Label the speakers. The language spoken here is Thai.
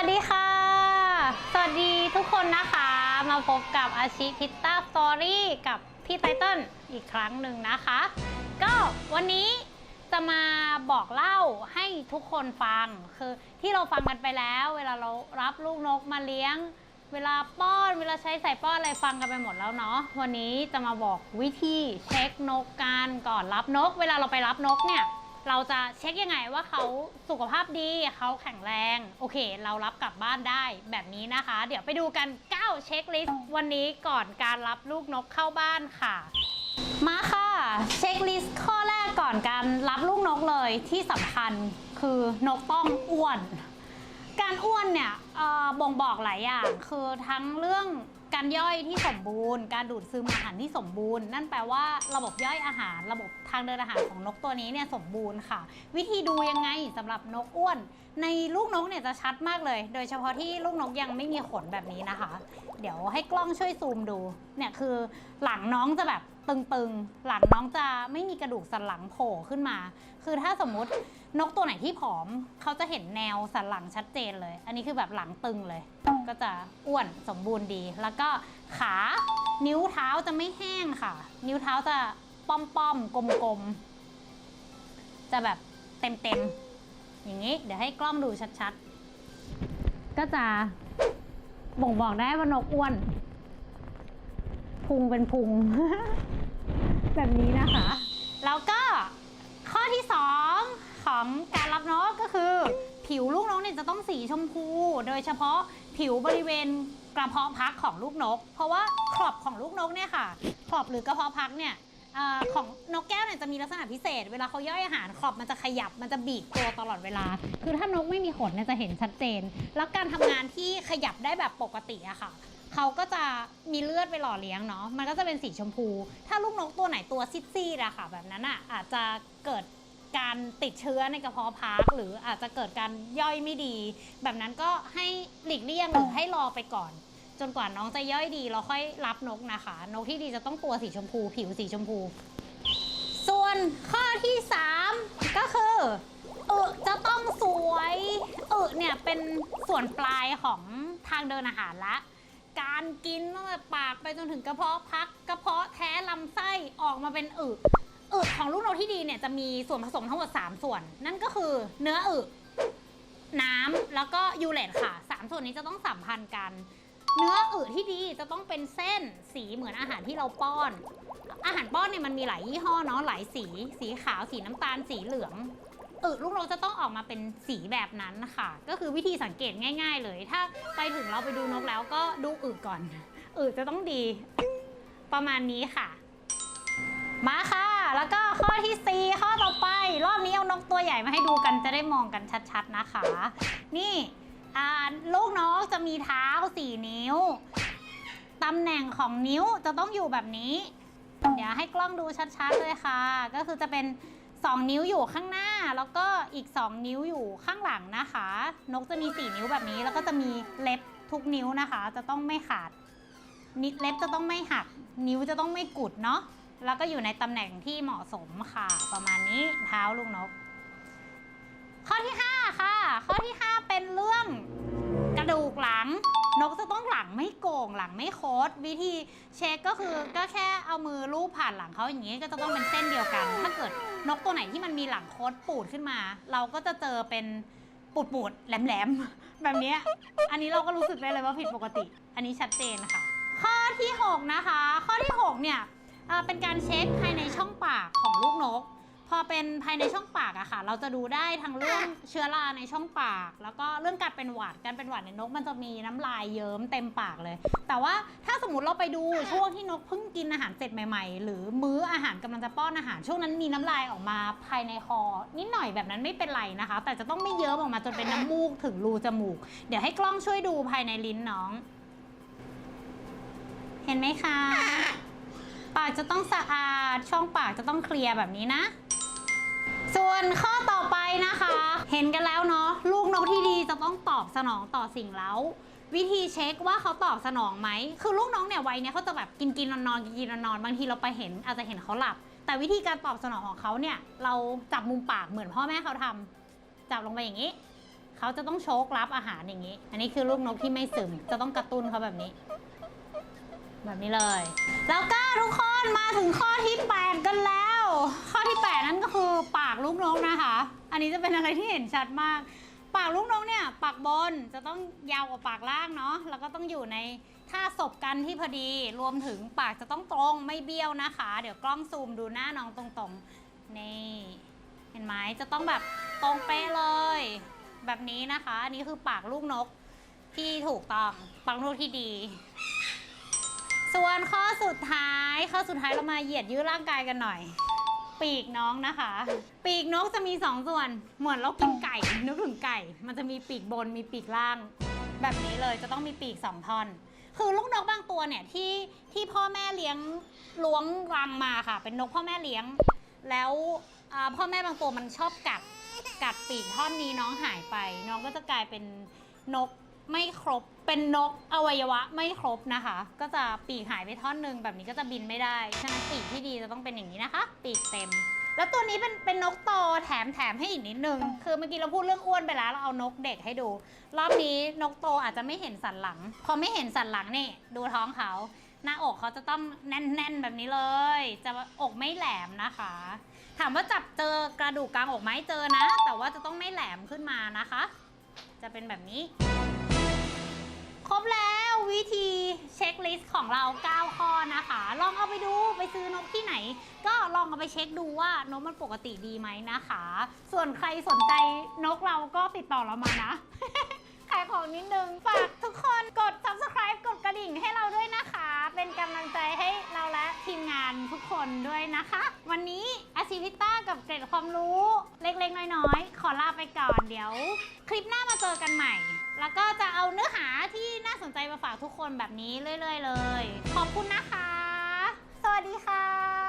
Speaker 1: วัสดีค่ะ สวัสดีทุกคนนะคะ มาพบกับอาชิพิตต้าสตอรี่กับพี่ไตเติ้ลอีกครั้งหนึ่งนะคะ ก็วันนี้จะมาบอกเล่าให้ทุกคนฟัง คือที่เราฟังกันไปแล้ว เวลาเรารับลูกนกมาเลี้ยง เวลาป้อน เวลาใช้ใส่ป้อนอะไรฟังกันไปหมดแล้วเนาะ วันนี้จะมาบอกวิธีเช็คนกกันก่อนรับนก เวลาเราไปรับนกเนี่ย เราจะเช็คยังไงว่าเขาสุขภาพดีเขาแข็งแรง โอเค เรารับกลับบ้านได้แบบนี้นะคะ เดี๋ยวไปดูกัน 9 เช็คลิสต์วันนี้ก่อนการรับลูกนกเข้าบ้านค่ะ มาค่ะ เช็คลิสต์ข้อแรกก่อนการรับลูกนกเลยที่สำคัญคือนกต้องอ้วน การอ้วนเนี่ยบ่งบอกหลายอย่างคือทั้งเรื่อง การย่อยที่สมบูรณ์ การดูดซึมอาหารที่สมบูรณ์ นั่นแปลว่าระบบย่อยอาหาร ระบบทางเดินอาหารของนกตัวนี้เนี่ยสมบูรณ์ค่ะ วิธีดูยังไงสำหรับนกอ้วน ในลูกนกเนี่ยจะชัดมากเลย โดยเฉพาะที่ลูกนกยังไม่มีขนแบบนี้นะคะ เดี๋ยวให้กล้องช่วยซูมดูเนี่ยคือหลังน้องจะแบบ ตึงๆ หลังน้องจะไม่มีกระดูกสันหลังโผล่ขึ้นมา คือถ้าสมมุตินกตัวไหนที่ผอม เขาจะเห็นแนวสันหลังชัดเจนเลย อันนี้คือแบบหลังตึงเลย ก็จะอ้วนสมบูรณ์ดี แล้วก็ขานิ้วเท้าจะไม่แห้งค่ะ นิ้วเท้าจะป้อมๆกลมๆ จะแบบเต็มๆ อย่างนี้ เดี๋ยวให้กล้องดูชัดๆ ก็จะบ่งบอกได้ว่านกอ้วน พุงเป็นพุง แบบนี้นะคะ แล้วก็ข้อที่สองของการรับนกก็คือ ผิวลูกนกเนี่ยจะต้องสีชมพู โดยเฉพาะผิวบริเวณกระเพาะพักของลูกนก เพราะว่าขอบของลูกนกเนี่ยค่ะ ขอบหรือกระเพาะพักเนี่ยอของนกแก้วเนี่ยจะมีลักษณะพิเศษ เวลาเขาย่อยอาหารขอบมันจะขยับมันจะบีบตัวตลอดเวลา คือถ้านกไม่มีขนเนี่ยจะเห็นชัดเจน แล้วการทำงานที่ขยับได้แบบปกติอะค่ะ เขาก็จะมีเลือดไปหล่อเลี้ยงเนาะมันก็จะเป็นสีชมพู ถ้าลูกนกตัวไหนตัวซีดๆอะค่ะ แบบนั้นอะอาจจะเกิดการติดเชื้อในกระเพาะพักหรืออาจจะเกิดการย่อยไม่ดี แบบนั้นก็ให้หลีกเลี่ยงหรือให้รอไปก่อน จนกว่าน้องจะย่อยดีเราค่อยรับนกนะคะ นกที่ดีจะต้องตัวสีชมพู ผิวสีชมพู ส่วนข้อที่ 3 ก็คือเออจะต้องสวยเออเนี่ยเป็นส่วนปลายของทางเดินอาหารละ การกินตั้งแต่ปากไปจนถึงกระเพาะพักกระเพาะแท้ลำไส้ออกมาเป็นอึอึของลูกนกที่ดีเนี่ยจะมีส่วนผสมทั้งหมด 3 ส่วน นั่นก็คือเนื้ออึน้ำแล้วก็ยูเรตค่ะ 3 ส่วนนี้จะต้องสัมพันธ์กัน เนื้ออึที่ดีจะต้องเป็นเส้นสีเหมือนอาหารที่เราป้อน อาหารป้อนเนี่ยมันมีหลายยี่ห้อเนาะหลายสี สีขาวสีน้ำตาลสีเหลือง อึลูกนกจะต้องออกมาเป็นสีแบบนั้นค่ะ ก็คือวิธีสังเกตง่าย ๆ เลย ถ้าไปถึงเราไปดูนกแล้วก็ดูอึก่อนอึจะต้องดี ประมาณนี้ค่ะ มาค่ะ แล้วก็ข้อที่ 4 ข้อต่อไป รอบนี้เอานกตัวใหญ่มาให้ดูกันจะได้มองกันชัดๆนะคะ นี่ลูกนกจะมีเท้า4นิ้วตำแหน่งของนิ้วจะต้องอยู่แบบนี้ เดี๋ยวให้กล้องดูชัดๆเลยค่ะ ก็คือจะเป็น 2 นิ้วอยู่ข้างหน้าแล้วก็อีก 2 นิ้วอยู่ข้างหลังนะคะ นกจะมี 4 นิ้วแบบนี้ แล้วก็จะมีเล็บทุกนิ้วนะคะ จะต้องไม่ขาดนิดเล็บจะต้องไม่หัก นิ้วจะต้องไม่กุดเนาะแล้วก็อยู่ในตำแหน่งที่เหมาะสมค่ะ ประมาณนี้เท้าลูกนก ข้อที่ 5 ค่ะ ข้อที่ 5 เป็นเรื่องกระดูกหลัง นกจะต้องหลังไม่โก่งหลังไม่โคดวิธีเช็คก็คือก็แค่เอามือลูบผ่านหลังเขาอย่างนี้ก็จะต้องเป็นเส้นเดียวกัน ถ้าเกิดนกตัวไหนที่มันมีหลังโคดปูดขึ้นมา เราก็จะเจอเป็นปูดปูดๆแหลมๆแบบนี้อันนี้เราก็รู้สึกได้เลยว่าผิดปกติ อันนี้ชัดเจนค่ะ ข้อที่ 6 นะคะ ข้อที่ 6 เนี่ยเป็นการเช็คภายในช่องปากของลูกนก พอเป็นภายในช่องปากอะค่ะ เราจะดูได้ทั้งเรื่องเชื้อราในช่องปาก แล้วก็เรื่องการเป็นหวัดการเป็นหวัดในนกมันจะมีน้ำลายเยิ้มเต็มปากเลย แต่ว่าถ้าสมมติเราไปดูช่วงที่นกเพิ่งกินอาหารเสร็จใหม่ ๆ หรือมื้ออาหารกำลังจะป้อนอาหารช่วงนั้นมีน้ำลายออกมาภายในคอนิดหน่อยแบบนั้นไม่เป็นไรนะคะ แต่จะต้องไม่เยิ้มออกมาจนเป็นน้ำมูกถึงรูจมูก เดี๋ยวให้กล้องช่วยดูภายในลิ้นน้อง เห็นไหมคะปากจะต้องสะอาดช่องปากจะต้องเคลียร์แบบนี้นะ ส่วนข้อต่อไปนะคะ เห็นกันแล้วเนาะลูกนกที่ดีจะต้องตอบสนองต่อสิ่งเล้า วิธีเช็คว่าเขาตอบสนองไหม คือลูกน้องเนี่ยวัยเนี่ยเขาจะแบบกินกินนอนนอนกินกินนอนนอนบางทีเราไปเห็นอาจจะเห็นเขาหลับ แต่วิธีการตอบสนองของเขาเนี่ย เราจับมุมปากเหมือนพ่อแม่เขาทำจับลงไปอย่างนี้ เขาจะต้องโชกรับอาหารอย่างนี้ อันนี้คือลูกนกที่ไม่ซึมจะต้องกระตุ้นเขาแบบนี้ แบบนี้เลย แล้วก็ทุกคนมาถึงข้อที่8กันแล้ว ข้อที่ 8 นั่นก็คือปากลูกนกนะคะ อันนี้จะเป็นอะไรที่เห็นชัดมาก ปากลูกนกเนี่ย ปากบนจะต้องยาวกว่าปากล่างเนาะแล้วก็ต้องอยู่ในท่าศพกันที่พอดีรวมถึงปากจะต้องตรงไม่เบี้ยวนะคะ เดี๋ยวกล้องซูมดูหน้าน้องตรงๆนี่เห็นไหมจะต้องแบบตรงเป๊ะเลย แบบนี้นะคะ อันนี้คือปากลูกนกที่ถูกต้องปากลูกที่ดีส่วนข้อสุดท้าย ข้อสุดท้ายเรามาเหยียดยื้อร่างกายกันหน่อย ปีกน้องนะคะ ปีกนกจะมีสองส่วน เหมือนเรากินไก่ นึกถึงไก่ มันจะมีปีกบนมีปีกล่าง แบบนี้เลยจะต้องมีปีกสองท่อน คือลูกนกบางตัวเนี่ยที่ที่พ่อแม่เลี้ยงล้วงรังมาค่ะ เป็นนกพ่อแม่เลี้ยง แล้วพ่อแม่บางตัวมันชอบกัดกัดปีกท่อนนี้น้องหายไป น้องก็จะกลายเป็นนก ไม่ครบเป็นนกอวัยวะไม่ครบนะคะ ก็จะปีกหายไปท่อนหนึ่งแบบนี้ก็จะบินไม่ได้ฉะนั้นปีกที่ดีจะต้องเป็นอย่างนี้นะคะ ปีกเต็ม แล้วตัวนี้เป็นเป็นนกโตแถมแถมให้อีกนิดนึง คือเมื่อกี้เราพูดเรื่องอ้วนไปแล้วเราเอานกเด็กให้ดู รอบนี้นกโตอาจจะไม่เห็นสันหลัง พอไม่เห็นสันหลังนี่ดูท้องเขาหน้าอกเขาจะต้องแน่นๆแบบนี้เลย จะอกไม่แหลมนะคะ ถามว่าจับเจอกระดูกกลางอกไหมเจอนะ แต่ว่าจะต้องไม่แหลมขึ้นมานะคะ จะเป็นแบบนี้ ครบแล้ววิธีเช็คลิสต์ของเรา 9 ข้อนะคะ ลองเอาไปดูไปซื้อนกที่ไหน ก็ลองเอาไปเช็คดูว่านกมันปกติดีไหมนะคะ ส่วนใครสนใจนกเราก็ติดต่อเรามานะขายของนิดนึง ฝากทุกคนกด subscribe กดกระดิ่งให้เราด้วยนะคะ เป็นกำลังใจให้เราและทีมงานทุกคนด้วยนะคะ วันนี้อาชีพิต้ากับเกร็ดความรู้เล็กๆ น้อยๆ ขอลาไปก่อนเดี๋ยว คลิปหน้ามาเจอกันใหม่ แล้วก็จะเอาเนื้อหาที่น่าสนใจมาฝากทุกคนแบบนี้เรื่อย ๆ เลย ขอบคุณนะคะ สวัสดีค่ะ